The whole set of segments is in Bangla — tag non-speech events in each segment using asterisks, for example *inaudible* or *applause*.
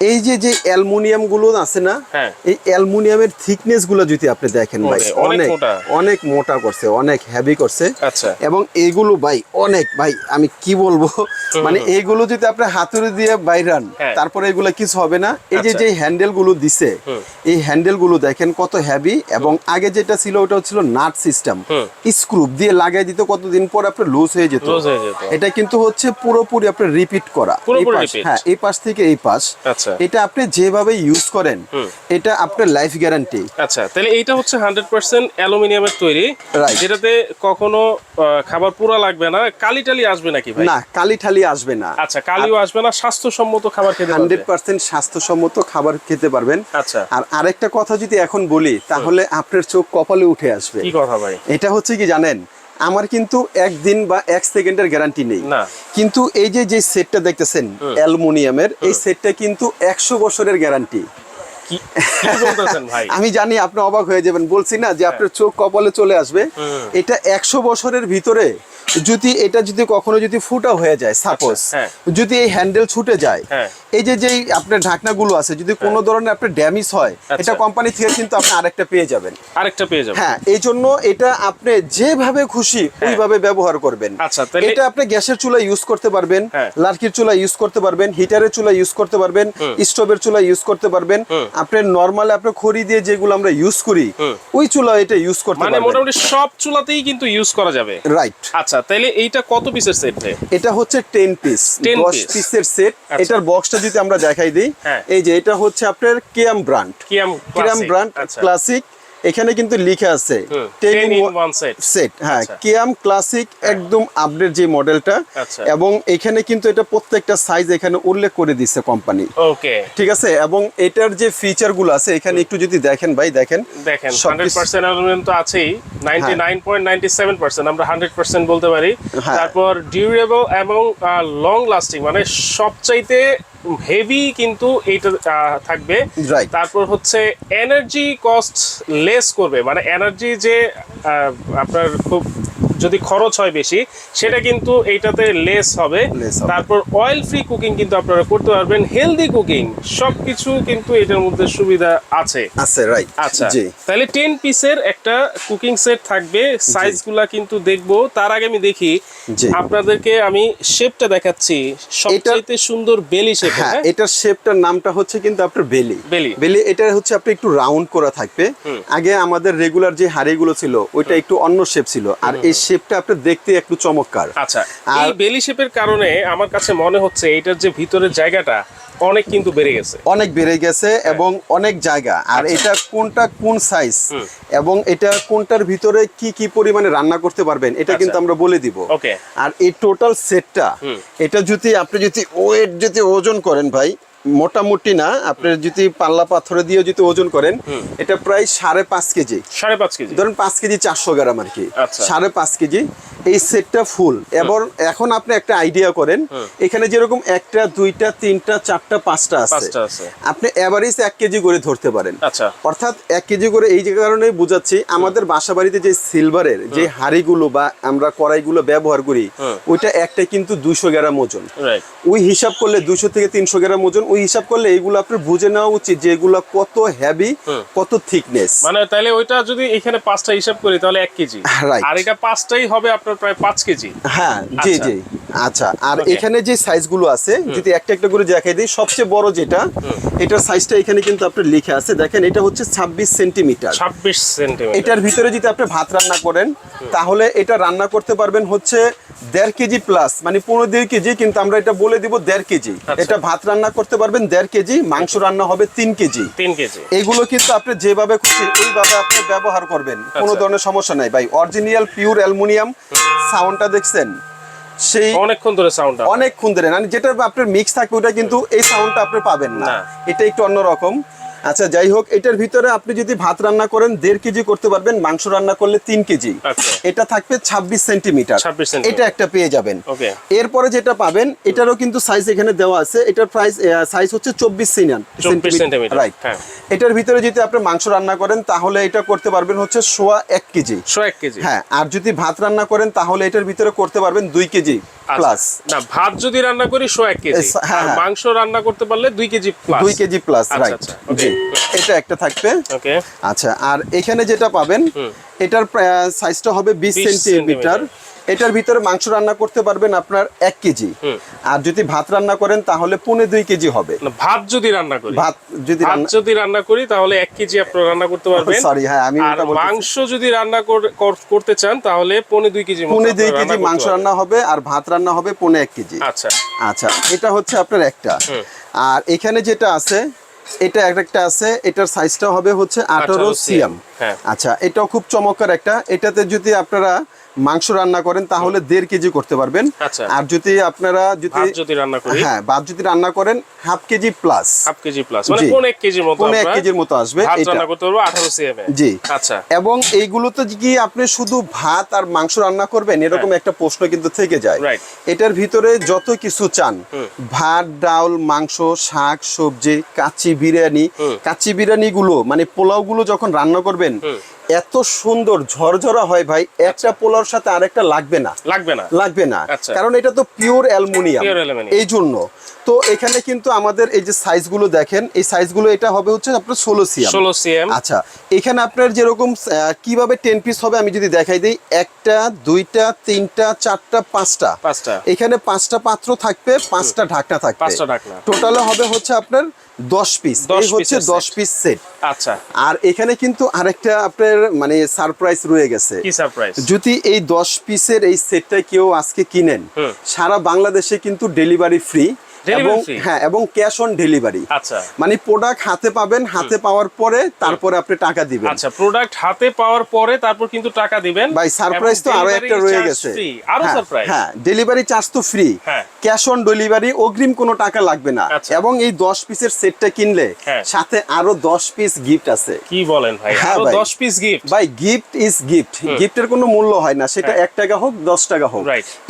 এই যে যে অ্যালুমিনিয়ামগুলো আছে না হ্যাঁ। এই অ্যালুমিনিয়ামের থিকনেসগুলো যদি আপনি দেখেন ভাই অনেক অনেক মোটা। করছে অনেক হেভি করছে আচ্ছা। এবং এইগুলো ভাই অনেক ভাই আমি কি বলব *laughs* মানে এইগুলো যদি আপনি হাতুড়ি দিয়ে বাইরান হ্যাঁ। তারপরে এগুলো কিছু হবে না এই যে আচ্ছা। যে হ্যান্ডেলগুলো দিছে এই হ্যান্ডেলগুলো দেখেন কত হেভি এবং আগে যেটা ছিল ওটা ছিল নাট সিস্টেম স্ক্রুপ দিয়ে লাগাই দিতে কতদিন পর আপনার লুজ হয়ে যেত। এটা কিন্তু হচ্ছে পুরোপুরি আপনার রিপিট করা এই পাশ- হ্যাঁ এই পাশ থেকে এই পাশ আচ্ছা। এটা আপনি যেভাবে ইউজ করেন এটা আপনার লাইফ গ্যারান্টি আচ্ছা তাহলে এইটা হচ্ছে হান্ড্রেড পার্সেন্ট অ্যালুমিনিয়ামের তৈরি. যেটাতে কখনো খাবার পুরা লাগবে না কালি টালি আসবে নাকি ভাই? না কালি ঠালি আসবে না। আচ্ছা কালিও আসবে না স্বাস্থ্যসম্মত খাবার খেতে পারবে। হান্ড্রেড পার্সেন্ট স্বাস্থ্যসম্মত খাবার খেতে পারবেন। আচ্ছা। আর আরেকটা কথা যদি এখন বলি তাহলে আপনার চোখ কপালে উঠে আসবে। কি কথা ভাই? এটা হচ্ছে কি জানেন? আমার কিন্তু একদিন বা এক সেকেন্ডের গ্যারান্টি নেই। কিন্তু এই যে যে সেটটা দেখতেছেন অ্যালুমিনিয়ামের এই সেটটা কিন্তু একশো বছরের গ্যারান্টি কি কি ভাই? আমি জানি আপনি অবাক হয়ে যাবেন। বলছি না যে আপনার চোখ কপালে চলে আসবে। এটা একশো বছরের ভিতরে যদি এটা যদি কখনো যদি ফুটা হয়ে যায় সাপোজ হ্যাঁ। যদি এই হ্যান্ডেল ছুটে যায় হ্যাঁ। এই যে যেই আপনার ঢাকনাগুলো আছে যদি কোনো ধরনের আপনার ড্যামেজ হয় আচ্ছা। এটা কোম্পানি থেকে কিন্তু আপনি আরেকটা পেয়ে যাবেন। আরেকটা পেয়ে যাবে হ্যাঁ এই জন্য এটা আপনি যেভাবে খুশি ওইভাবে ব্যবহার করবেন। আচ্ছা, এটা আপনি গ্যাসের চুলা ইউজ করতে পারবেন হ্যাঁ। লার্কির চুলা ইউজ করতে পারবেন হিটারের চুলা ইউজ করতে পারবেন স্টোভের চুলা ইউজ করতে পারবেন। আপনি নরমাল আপনি খড়ি দিয়ে যেগুলো আমরা ইউজ করি ওই চুলা এটা ইউজ করতে মানে মোটামুটি সব চুলাতেই কিন্তু ইউজ করা যাবে। রাইট আচ্ছা তাহলে এইটা কত পিসের সেট ভাই? এটা হচ্ছে 10 পিস 10 পিসের সেট। এটার বক্সটা যদি আমরা দেখাই দিই হ্যাঁ। এই যে এটা হচ্ছে আপনার Kiam brand Kiam brand classic এখানে কিন্তু লিখা আছে হুম, 10 10 in in one- one set। Set হ্যাঁ আচ্ছা। ক্লাসিক একদম আপডেট যে মডেলটা আচ্ছা। এবং এখানে কিন্তু এটা প্রত্যেকটা সাইজ এখানে উল্লেখ করে দিচ্ছে কোম্পানি ওকে ঠিক আছে? এবং এটার যে ফিচারগুলো আছে এখানে একটু যদি দেখেন ভাই দেখেন। দেখেন সব হান্ড্রেড কিছু- পার্সেন্ট অ্যালুমিনিয়াম তো আছেই ninety nine point ninety seven percent আমরা হান্ড্রেড পার্সেন্ট বলতে পারি। হ্যাঁ। তারপর ডিউরেবল এবং লং লাস্টিং মানে সবচাইতে হেভি কিন্তু এইটা থাকবে. তারপর হচ্ছে এনার্জি কস্ট লেস করবে মানে এনার্জি যে আপনার খুব যদি খরচ হয় বেশি সেটা কিন্তু এইটাতে লেস হবে। তারপর অয়েল ফ্রি কুকিং কিন্তু আপনারা করতে পারবেন। হেলদি কুকিং সবকিছু কিন্তু এটার মধ্যে সুবিধা আছে। আছে রাইট আচ্ছা জি। তাহলে টেন পিসের একটা কুকিং সেট থাকবে। সাইজগুলা কিন্তু দেখব। তার আগে আমি দেখি। আপনাদেরকে আমি শেপটা দেখাচ্ছি। সবচাইতে সুন্দর বেলি শেপ হ্যাঁ এটার শেপটার নামটা হচ্ছে কিন্তু আপনার বেলি। বেলি। বেলি এটা হচ্ছে আপনি একটু রাউন্ড করা থাকবে। আগে আমাদের রেগুলার যে হাড়িগুলো ছিল ওইটা একটু অন্য শেপ ছিল। আর এই শেপটা আপনার দেখতে একটু চমৎকার। আচ্ছা এই বেলি শেপের কারণে আমার কাছে মনে হচ্ছে এটার যে ভিতরের জায়গাটা অনেক কিন্তু বেড়ে গেছে। অনেক বেড়ে গেছে এবং অনেক জায়গা। আর আচ্ছা। এটা কোনটা কোন সাইজ এবং এটা কোনটার ভিতরে কি কি পরিমাণে রান্না করতে পারবেন এটা আচ্ছা। কিন্তু আমরা বলে দিব। ওকে। আর এই টোটাল সেটটা এটা যদি আপনি যদি ওয়েট যদি ওজন করেন ভাই মোটামুটি না আপনি যদি পাল্লা পাথরে দিয়ে যদি ওজন করেন এটা প্রায় সাড়ে পাঁচ কেজি। সাড়ে পাঁচ কেজি? ধরেন পাঁচ কেজি চারশো গ্রাম আর কি। আচ্ছা। সাড়ে পাঁচ কেজি। এই সেটটা ফুল। এবং এখন আপনি একটা আইডিয়া করেন এখানে যেরকম একটা দুইটা তিনটা চারটা পাঁচটা আছে। আপনি এভারেজ এক কেজি করে ধরতে পারেন। আচ্ছা। অর্থাৎ এক কেজি করে এই যে কারণে বুঝাচ্ছি আমাদের বাসা বাড়িতে যে সিলভারের যে হাড়িগুলো বা আমরা কড়াইগুলো ব্যবহার করি ওইটা একটা কিন্তু দুইশো গ্রাম ওজন। ওই হিসাব করলে দুশো থেকে তিনশো গ্রাম ওজন ওই হিসাব করলে এগুলো আপনার বুঝে নেওয়া উচিত যে এগুলো কত হেভি কত থিকনেস মানে তাহলে ওইটা যদি এখানে পাঁচটা হিসাব করি তাহলে এক কেজি। আর এটা পাঁচটাই হবে আপনার প্রায় পাঁচ কেজি। হ্যাঁ জি আচ্ছা। জি আচ্ছা। আর এখানে যে সাইজগুলো আছে যদি একটা একটা করে দেখাই দিই সবচেয়ে বড় যেটা এটার সাইজটা এখানে কিন্তু আপনার লিখে আছে। দেখেন এটা হচ্ছে ছাব্বিশ সেন্টিমিটার ছাব্বিশ সেন্টিমিটার এটার ভিতরে যদি আপনি ভাত রান্না করেন তাহলে এটা রান্না করতে পারবেন হচ্ছে দেড় কেজি প্লাস মানে পনেরো দুই কেজি কিন্তু আমরা এটা বলে দিব দেড় কেজি। আচ্ছা। এটা ভাত রান্না করতে পারবেন দেড় কেজি মাংস রান্না হবে তিন কেজি। তিন কেজি। এগুলো কিন্তু আপনি যেভাবে খুশি ওইভাবে আপনি ব্যবহার করবেন কোনো আচ্ছা। ধরনের সমস্যা নাই। ভাই অরিজিনাল পিওর অ্যালুমিনিয়াম সাউন্ডটা দেখছেন? সেই অনেকক্ষণ ধরে সাউন্ড অনেকক্ষণ ধরে মানে যেটা আপনার মিক্স থাকবে ওটা কিন্তু এই সাউন্ডটা আপনি পাবেন না। এটা একটু অন্যরকম। আচ্ছা যাই হোক এটার ভিতরে আপনি যদি ভাত রান্না করেন দেড় কেজি করতে পারবেন মাংস রান্না করলে তিন কেজি। আচ্ছা। এটা থাকবে ছাব্বিশ সেন্টিমিটার। এটা একটা পেয়ে যাবেন। এরপরে যেটা পাবেন এটারও কিন্তু সাইজ এখানে দেওয়া আছে। এটার প্রাইস সাইজ হচ্ছে চব্বিশ সেন্টিমিটার, রাইট হ্যাঁ। এটার ভিতরে যদি আপনি মাংস রান্না করেন তাহলে এটা করতে পারবেন হচ্ছে সোয়া এক কেজি। শো এক কেজি। হ্যাঁ আর যদি ভাত রান্না করেন তাহলে এটার ভিতরে করতে পারবেন দুই কেজি। প্লাস না ভাত যদি রান্না করি শো এক কেজি। হ্যাঁ, আর হ্যাঁ। মাংস রান্না করতে পারলে দুই কেজি প্লাস দুই কেজি প্লাস আচ্ছা, রাইট আচ্ছা, জি এটা একটা থাকবে। ওকে আচ্ছা আর এখানে যেটা পাবেন এটার সাইজটা হবে বিশ 20 সেন্টিমিটার এটার ভিতরে মাংস রান্না করতে পারবেন আপনার এক কেজি। আর যদি ভাত রান্না করেন তাহলে পৌনে দুই কেজি হবে। ভাত যদি রান্না করি। ভাত যদি রান্না যদি রান্না করি তাহলে এক কেজি আপনার রান্না করতে পারবেন। সরি হ্যাঁ আমি মাংস যদি রান্না কর- কর- করতে চান তাহলে পনে দুই কেজি পৌনে দুই কেজি মাংস রান্না হবে আর ভাত রান্না হবে পৌনে এক কেজি। আচ্ছা। আচ্ছা এটা হচ্ছে আপনার একটা। আর এখানে যেটা আছে এটা একটা আছে এটার সাইজটা হবে হচ্ছে আঠারো 18 সিএম। আচ্ছা এটাও খুব চমৎকার একটা। এটাতে যদি আপনারা মাংস রান্না করেন তাহলে দেড় কেজি করতে পারবেন। আচ্ছা। আর যদি আপনারা যদি যদি রান্না করি? হ্যাঁ ভাত যদি রান্না করেন half K G plus half K G plus মানে জি। এক কেজির মতো পৌনে এক কেজির মতো আসবে এটা। রান্না করতে পারব আঠারো সিএম জি। আচ্ছা। এবং এইগুলোতে কি আপনি শুধু ভাত আর মাংস রান্না করবেন? এরকম একটা প্রশ্ন কিন্তু থেকে যায়। এটার ভিতরে যত কিছু চান ভাত ডাল মাংস শাক সবজি কাচ্চি বিরিয়ানি কাচ্চি বিরিয়ানি গুলো মানে পোলাও গুলো যখন রান্না করবেন 嗯。এত সুন্দর ঝরঝরা হয় ভাই একটা পোলাওর সাথে আরেকটা লাগবে না। লাগবে না। লাগবে না। আচ্ছা। কারণ এটা তো পিওর অ্যালুমিনিয়াম এই জন্য। তো এখানে কিন্তু আমাদের এই যে সাইজগুলো দেখেন এই সাইজগুলো এটা হবে হচ্ছে আপনার ষোলো সিএম ষোলো সিএম আচ্ছা এখানে আপনার যেরকম কীভাবে টেন পিস হবে আমি যদি দেখাই দিই একটা দুইটা তিনটা চারটা পাঁচটা। পাঁচটা। এখানে পাঁচটা পাত্র থাকবে পাঁচটা ঢাকনা থাকবে। পাঁচটা ঢাকনা। টোটালে হবে হচ্ছে আপনার দশ পিস 10 হচ্ছে দশ পিস সেট আচ্ছা। আর এখানে কিন্তু আরেকটা আপনার মানে সারপ্রাইজ রয়ে গেছে। কি সারপ্রাইজ যদি এই দশ পিসের এই সেটটা কেউ আজকে কিনেন সারা বাংলাদেশে কিন্তু ডেলিভারি ফ্রি এবং হ্যাঁ এবং ক্যাশ অন ডেলিভারি আচ্ছা। মানে প্রোডাক্ট হাতে পাবেন হাতে পাওয়ার পরে তারপরে আপনি টাকা দিবেন। আচ্ছা প্রোডাক্ট হাতে পাওয়ার পরে তারপর কিন্তু টাকা দিবেন। ভাই সারপ্রাইজ তো আরও একটা রয়ে গেছে। আরও হ্যাঁ, সারপ্রাইজ হ্যাঁ ডেলিভারি চার্জ তো ফ্রি হ্যাঁ। ক্যাশ অন ডেলিভারি অগ্রিম কোনো টাকা লাগবে না। আচ্ছা। এবং এই দশ পিসের সেটটা কিনলে হ্যাঁ। সাথে আরও দশ পিস গিফট আছে। কি বলেন ভাই? হ্যাঁ আরও 10 পিস গিফট ভাই গিফট ইজ গিফট গিফটের কোনো মূল্য হয় না। সেটা হ্যাঁ। এক টাকা হোক দশ টাকা হোক।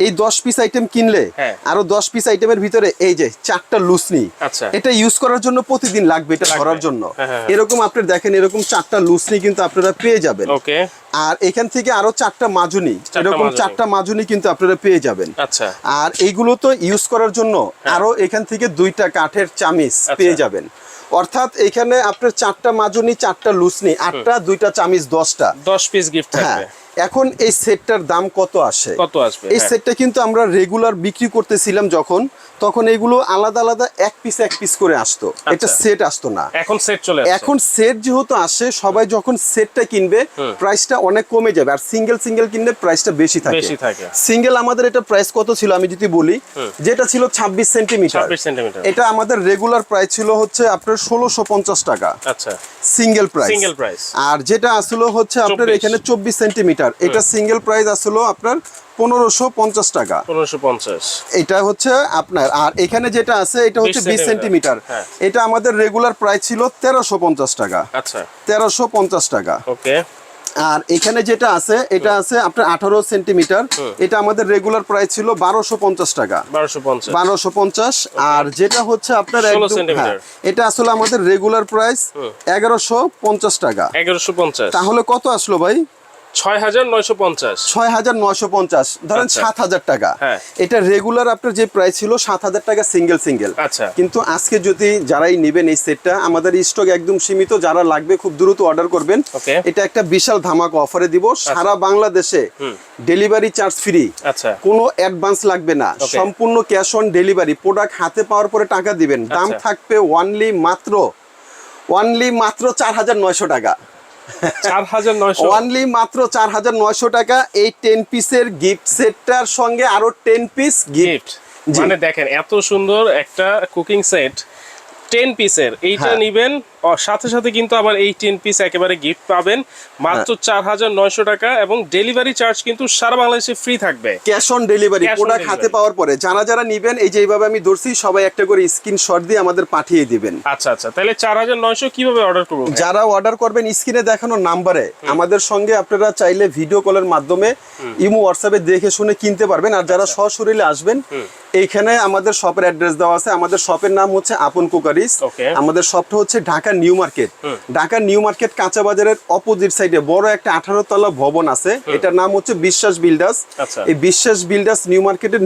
এই দশ পিস আইটেম কিনলে হ্যাঁ। আরও দশ পিস আইটেমের ভিতরে এই যে চারটা লুসনি আচ্ছা। এটা ইউজ করার জন্য প্রতিদিন লাগবে এটা। ধরার জন্য। হ্যাঁ, হ্যাঁ, এরকম আপনি দেখেন এরকম চারটা লুসনি কিন্তু আপনারা পেয়ে যাবেন। ওকে আর এখান থেকে আরও চারটা মাজুনি এরকম চারটা মাজুনি কিন্তু আপনারা পেয়ে যাবেন। আচ্ছা। আর এইগুলো তো ইউজ করার জন্য আরও এখান থেকে দুইটা কাঠের চামিচ আচ্ছা। পেয়ে যাবেন। অর্থাৎ এখানে আপনার চারটা মাজুনি চারটা লুসনি আটটা দুইটা চামিচ দশটা। 10 পিস গিফট হ্যাঁ। থাকবে এখন এই সেটটার দাম কত আসে? কত আসবে? এই হ্যাঁ। সেটটা কিন্তু আমরা রেগুলার বিক্রি করতেছিলাম যখন তখন এগুলো আলাদা আলাদা এক পিস এক পিস করে আসতো। এটা সেট আসতো না। এখন সেট চলে এখন সেট যেহেতু আসে সবাই যখন সেটটা কিনবে প্রাইসটা অনেক কমে যাবে। আর সিঙ্গেল সিঙ্গেল কিনলে প্রাইসটা বেশি থাকে। বেশি থাকে। সিঙ্গেল আমাদের এটা প্রাইস কত ছিল? আমি যদি বলি যেটা ছিল ছাব্বিশ সেন্টিমিটার 26 সেন্টিমিটার এটা আমাদের রেগুলার প্রাইস ছিল হচ্ছে আপনার ষোলোশো পঞ্চাশ টাকা। আচ্ছা। Single price Single price। আর যেটা আসলো হচ্ছে আপনার এখানে চব্বিশ সেন্টিমিটার এটা সিঙ্গেল প্রাইস আসলো আপনার পনেরোশো পঞ্চাশ টাকা। 1550 এটা হচ্ছে আপনার আর এখানে যেটা আছে এটা হচ্ছে বিশ সেন্টিমিটার হ্যাঁ। এটা আমাদের রেগুলার প্রাইস ছিল তেরোশো পঞ্চাশ টাকা। আচ্ছা। তেরোশো পঞ্চাশ টাকা। ওকে। আর এখানে যেটা আছে এটা আছে আপনার আঠারো সেন্টিমিটার। এটা আমাদের রেগুলার প্রাইস ছিল বারোশো পঞ্চাশ টাকা। বারোশো পঞ্চাশ। আর যেটা হচ্ছে আপনার 16 একদম সেন্টিমিটার। হ্যাঁ, এটা আসলে আমাদের রেগুলার প্রাইস এগারোশো পঞ্চাশ টাকা। 1150 তাহলে কত আসলো ভাই? 6950 ছয় হাজার নয়শো পঞ্চাশ। ধরেন আচ্ছা। সাত হাজার টাকা। হ্যাঁ। এটা রেগুলার আপনার যে প্রাইস ছিল সাত হাজার টাকা সিঙ্গেল সিঙ্গেল আচ্ছা। কিন্তু আজকে যদি যারাই নেবেন এই সেটটা আমাদের স্টক একদম সীমিত যারা লাগবে খুব দ্রুত অর্ডার করবেন। এটা একটা বিশাল ধামাকা অফারে দিব। সারা বাংলাদেশে ডেলিভারি চার্জ ফ্রি আচ্ছা। কোনো অ্যাডভান্স লাগবে না। সম্পূর্ণ ক্যাশ অন ডেলিভারি প্রোডাক্ট হাতে পাওয়ার পরে টাকা দিবেন। দাম আচ্ছা। থাকবে ওয়ানলি মাত্র ওয়ানলি মাত্র চার হাজার নয়শো টাকা। 4900 ওয়ানলি মাত্র চার হাজার নয়শো টাকা। এই টেন পিসের গিফট সেটটার সঙ্গে আরও টেন পিস গিফট মানে দেখেন এত সুন্দর একটা কুকিং সেট 10 পিসের এইটা হ্যাঁ। নিবেন সাথে সাথে কিন্তু আবার এই টেন পিস একেবারে গিফট পাবেন। মাত্র হ্যাঁ। চার হাজার নয়শো টাকা এবং ডেলিভারি চার্জ কিন্তু সারা বাংলাদেশে ফ্রি থাকবে। ক্যাশ অন ডেলিভারি প্রোডাক্ট হাতে পাওয়ার পরে। যারা যারা নিবেন এই যে এইভাবে আমি ধরছি সবাই একটা করে স্ক্রিনশট দিয়ে আমাদের পাঠিয়ে দিবেন। আচ্ছা আচ্ছা। তাহলে চার হাজার নয়শো কীভাবে অর্ডার করব যারা অর্ডার করবেন স্ক্রিনে দেখানো নাম্বারে আমাদের সঙ্গে আপনারা চাইলে ভিডিও কলের মাধ্যমে ইমো হোয়াটসঅ্যাপে দেখে শুনে কিনতে পারবেন। আর যারা আচ্ছা। সশরীরে আসবেন এইখানে আমাদের শপের অ্যাড্রেস দেওয়া আছে। আমাদের শপের নাম হচ্ছে আপন কুকারিস। আমাদের শপটা হচ্ছে Dhaka New Market. Dhaka New Market কাঁচা বাজারের অপোজিট সাইডে বড় একটা আঠারো তলা ভবন আছে। এটার নাম হচ্ছে বিশ্বাস বিল্ডার্স। আচ্ছা। এই বিশ্বাস বিল্ডার্স নিউ মার্কেটের